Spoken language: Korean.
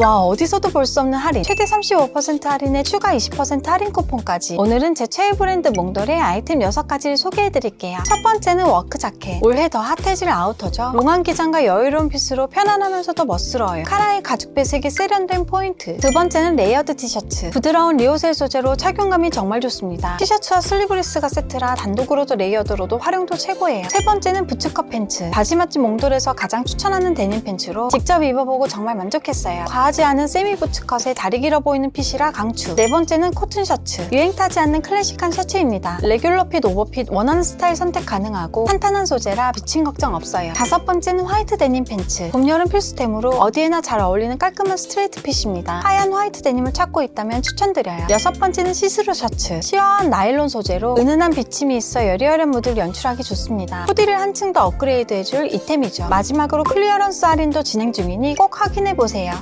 와 어디서도 볼 수 없는 할인. 최대 35% 할인에 추가 20% 할인 쿠폰까지. 오늘은 제 최애 브랜드 몽돌의 아이템 6가지를 소개해드릴게요. 첫 번째는 워크 자켓. 올해 더 핫해질 아우터죠. 롱한 기장과 여유로운 핏으로 편안하면서도 멋스러워요. 카라의 가죽 배색이 세련된 포인트. 두 번째는 레이어드 티셔츠. 부드러운 리오셀 소재로 착용감이 정말 좋습니다. 티셔츠와 슬리브리스가 세트라 단독으로도 레이어드로도 활용도 최고예요. 세 번째는 부츠컷 팬츠. 바지 맛집 몽돌에서 가장 추천하는 데님 팬츠로 직접 입어보고 정말 만족했어요. 과하 지 않은 세미 부츠컷에 다리 길어 보이는 핏이라 강추. 네 번째는 코튼 셔츠. 유행 타지 않는 클래식한 셔츠입니다. 레귤러 핏, 오버핏 원하는 스타일 선택 가능하고 탄탄한 소재라 비침 걱정 없어요. 다섯 번째는 화이트 데님 팬츠. 봄, 여름 필수템으로 어디에나 잘 어울리는 깔끔한 스트레이트 핏입니다. 하얀 화이트 데님을 찾고 있다면 추천드려요. 여섯 번째는 시스루 셔츠. 시원한 나일론 소재로 은은한 비침이 있어 여리여린 무드를 연출하기 좋습니다. 코디를 한층 더 업그레이드 해줄 이템이죠. 마지막으로 클리어런스 할인도 진행 중이니 꼭 확인해보세요